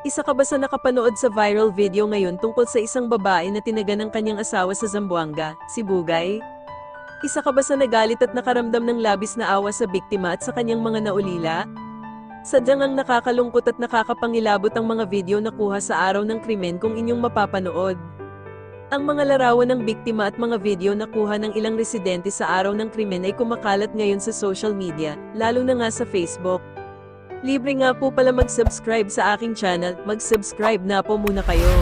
Isa ka ba sa nakapanood sa viral video ngayon tungkol sa isang babae na tinaga ng kanyang asawa sa Zamboanga, si Bugay? Isa ka ba sa nagalit at nakaramdam ng labis na awa sa biktima at sa kanyang mga naulila? Sadyang ang nakakalungkot at nakakapangilabot ang mga video na kuha sa araw ng krimen kung inyong mapapanood. Ang mga larawan ng biktima at mga video na kuha ng ilang residente sa araw ng krimen ay kumakalat ngayon sa social media, lalo na nga sa Facebook. Libre nga po pala mag-subscribe sa aking channel, mag-subscribe na po muna kayo.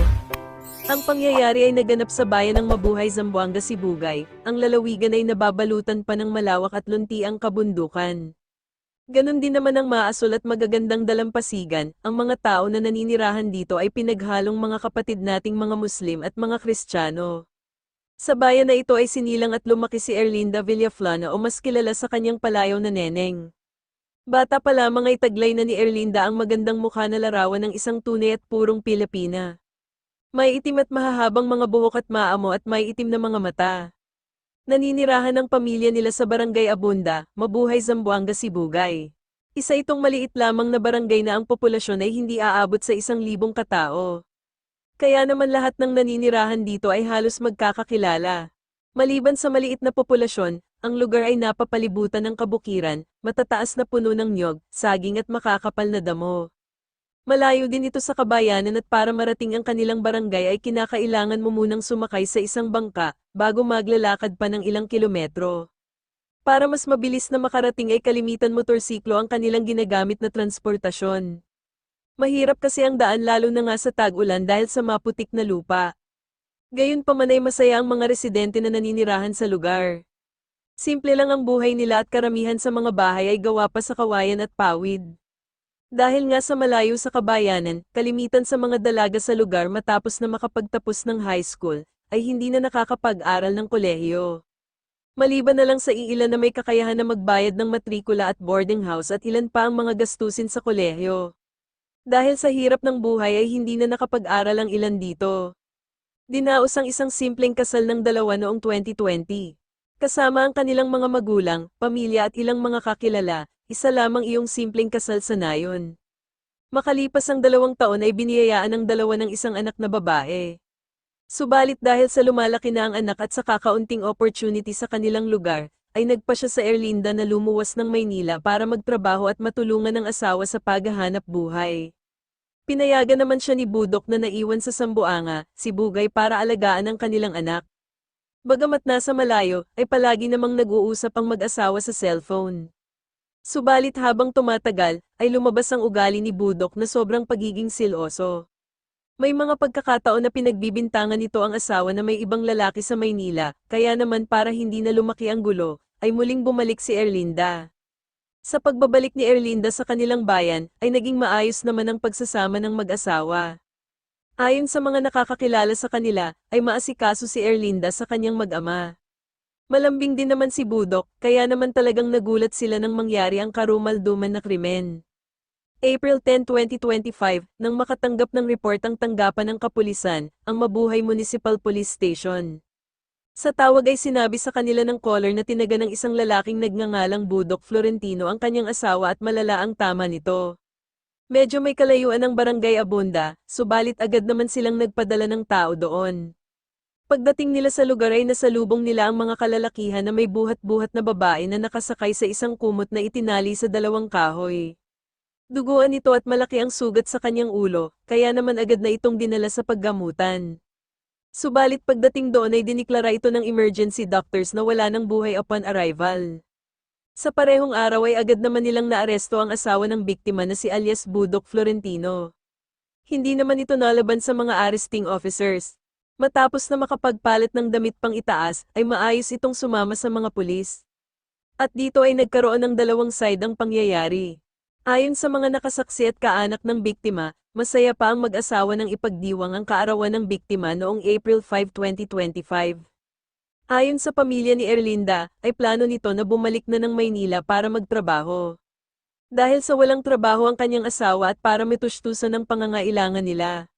Ang pangyayari ay naganap sa bayan ng Mabuhay Zamboanga Sibugay, ang lalawigan ay nababalutan pa ng malawak at luntiang kabundukan. Ganon din naman ang maasol at magagandang dalampasigan, ang mga tao na naninirahan dito ay pinaghalong mga kapatid nating mga Muslim at mga Kristiyano. Sa bayan na ito ay sinilang at lumaki si Erlinda Villaflana o mas kilala sa kanyang palayaw na neneng. Bata pa lamang ay taglay na ni Erlinda ang magandang mukha na larawan ng isang tunay at purong Pilipina. May itim at mahahabang mga buhok at maamo at may itim na mga mata. Naninirahan ang pamilya nila sa Barangay Abunda, Mabuhay Zamboanga Sibugay. Isa itong maliit lamang na barangay na ang populasyon ay hindi aabot sa isang libong katao. Kaya naman lahat ng naninirahan dito ay halos magkakakilala. Maliban sa maliit na populasyon, ang lugar ay napapalibutan ng kabukiran, matataas na puno ng nyog, saging at makakapal na damo. Malayo din ito sa kabayanan at para marating ang kanilang barangay ay kinakailangan mo munang sumakay sa isang bangka, bago maglalakad pa ng ilang kilometro. Para mas mabilis na makarating ay kalimitan motorsiklo ang kanilang ginagamit na transportasyon. Mahirap kasi ang daan lalo na nga sa tag-ulan dahil sa maputik na lupa. Gayon pa man ay masaya ang mga residente na naninirahan sa lugar. Simple lang ang buhay nila at karamihan sa mga bahay ay gawa pa sa kawayan at pawid. Dahil nga sa malayo sa kabayanan, kalimitan sa mga dalaga sa lugar matapos na makapagtapos ng high school, ay hindi na nakakapag-aral ng kolehiyo. Maliban na lang sa iilan na may kakayahan na magbayad ng matrikula at boarding house at ilan pa ang mga gastusin sa kolehiyo. Dahil sa hirap ng buhay ay hindi na nakapag-aral ang ilan dito. Dinaos ang isang simpleng kasal ng dalawa noong 2020. Kasama ang kanilang mga magulang, pamilya at ilang mga kakilala, isa lamang iyong simpleng kasal sa nayon. Makalipas ang dalawang taon ay biniyayaan ng dalawa ng isang anak na babae. Subalit dahil sa lumalaki na ang anak at sa kakaunting opportunity sa kanilang lugar, ay nagpa siya sa Erlinda na lumuwas ng Maynila para magtrabaho at matulungan ng asawa sa paghahanap buhay. Pinayagan naman siya ni Budok na naiwan sa Sambuanga, si Bugay para alagaan ang kanilang anak. Bagamat nasa malayo, ay palagi namang nag-uusap ang mag-asawa sa cellphone. Subalit habang tumatagal, ay lumabas ang ugali ni Budok na sobrang pagiging siloso. May mga pagkakataon na pinagbibintangan nito ang asawa na may ibang lalaki sa Maynila, kaya naman para hindi na lumaki ang gulo, ay muling bumalik si Erlinda. Sa pagbabalik ni Erlinda sa kanilang bayan, ay naging maayos naman ang pagsasama ng mag-asawa. Ayon sa mga nakakakilala sa kanila, ay maasikaso si Erlinda sa kanyang mag-ama. Malambing din naman si Budok, kaya naman talagang nagulat sila nang mangyari ang karumalduman na krimen. April 10, 2025, nang makatanggap ng report ang tanggapan ng kapulisan, ang Mabuhay Municipal Police Station. Sa tawag ay sinabi sa kanila ng caller na tinaga ng isang lalaking nagngangalang Budok Florentino ang kanyang asawa at malala ang tama nito. Medyo may kalayuan ng barangay Abunda, subalit agad naman silang nagpadala ng tao doon. Pagdating nila sa lugar ay nasalubong nila ang mga kalalakihan na may buhat-buhat na babae na nakasakay sa isang kumot na itinali sa dalawang kahoy. Duguan ito at malaki ang sugat sa kanyang ulo, kaya naman agad na itong dinala sa paggamutan. Subalit pagdating doon ay diniklara ito ng emergency doctors na wala ng buhay upon arrival. Sa parehong araw ay agad naman nilang naaresto ang asawa ng biktima na si alias Budok Florentino. Hindi naman ito nalaban sa mga arresting officers. Matapos na makapagpalit ng damit pang itaas, ay maayos itong sumama sa mga pulis. At dito ay nagkaroon ng dalawang side ang pangyayari. Ayon sa mga nakasaksi at kaanak ng biktima, masaya pa ang mag-asawa ng ipagdiwang ang kaarawan ng biktima noong April 5, 2025. Ayon sa pamilya ni Erlinda, ay plano nito na bumalik na ng Maynila para magtrabaho. Dahil sa walang trabaho ang kanyang asawa at para mitustusan ang pangangailangan nila.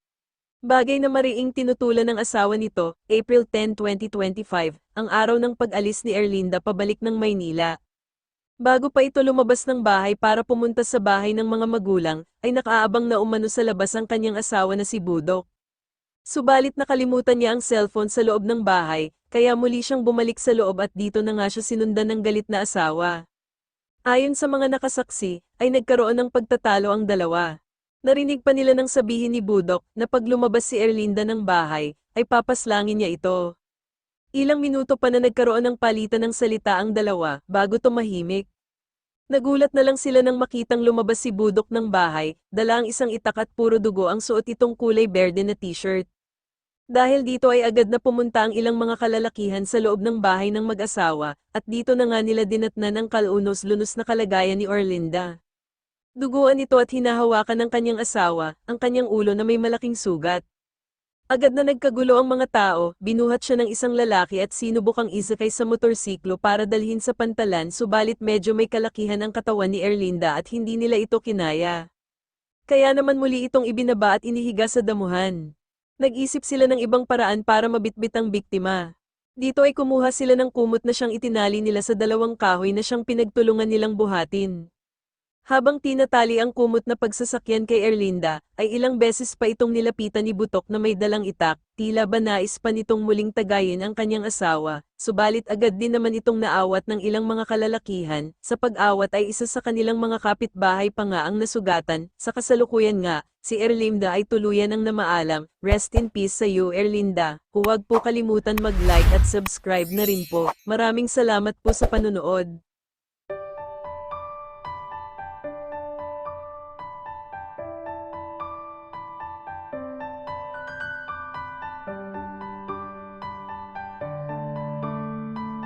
Bagay na mariing tinutulan ng asawa nito, April 10, 2025, ang araw ng pag-alis ni Erlinda pabalik ng Maynila. Bago pa ito lumabas ng bahay para pumunta sa bahay ng mga magulang, ay nakaabang na umano sa labas ang kanyang asawa na si Budok. Subalit nakalimutan niya ang cellphone sa loob ng bahay, kaya muli siyang bumalik sa loob at dito na nga siya sinundan ng galit na asawa. Ayon sa mga nakasaksi, ay nagkaroon ng pagtatalo ang dalawa. Narinig pa nila nang sabihin ni Budok na pag lumabas si Erlinda ng bahay, ay papaslangin niya ito. Ilang minuto pa na nagkaroon ng palitan ng salita ang dalawa bago tumahimik. Nagulat na lang sila nang makitang lumabas si Budok ng bahay, dala ang isang itak at puro dugo ang suot itong kulay berde na t-shirt. Dahil dito ay agad na pumunta ang ilang mga kalalakihan sa loob ng bahay ng mag-asawa, at dito na nga nila dinatnan ang kalunos-lunos na kalagayan ni Orlinda. Duguan ito at hinahawakan ng kanyang asawa, ang kanyang ulo na may malaking sugat. Agad na nagkagulo ang mga tao, binuhat siya ng isang lalaki at sinubok ang isakay sa motorsiklo para dalhin sa pantalan subalit medyo may kalakihan ang katawan ni Erlinda at hindi nila ito kinaya. Kaya naman muli itong ibinaba at inihiga sa damuhan. Nag-isip sila ng ibang paraan para mabitbit ang biktima. Dito ay kumuha sila ng kumot na siyang itinali nila sa dalawang kahoy na siyang pinagtulungan nilang buhatin. Habang tinatali ang kumot na pagsasakyan kay Erlinda, ay ilang beses pa itong nilapitan ni Butok na may dalang itak, tila ba nais pa nitong muling tagayin ang kanyang asawa, subalit agad din naman itong naawat ng ilang mga kalalakihan, sa pag-awat ay isa sa kanilang mga kapitbahay pa nga ang nasugatan, sa kasalukuyan nga, si Erlinda ay tuluyan ang namaalam, rest in peace sa iyo Erlinda, huwag po kalimutan mag-like at subscribe na rin po, maraming salamat po sa panonood.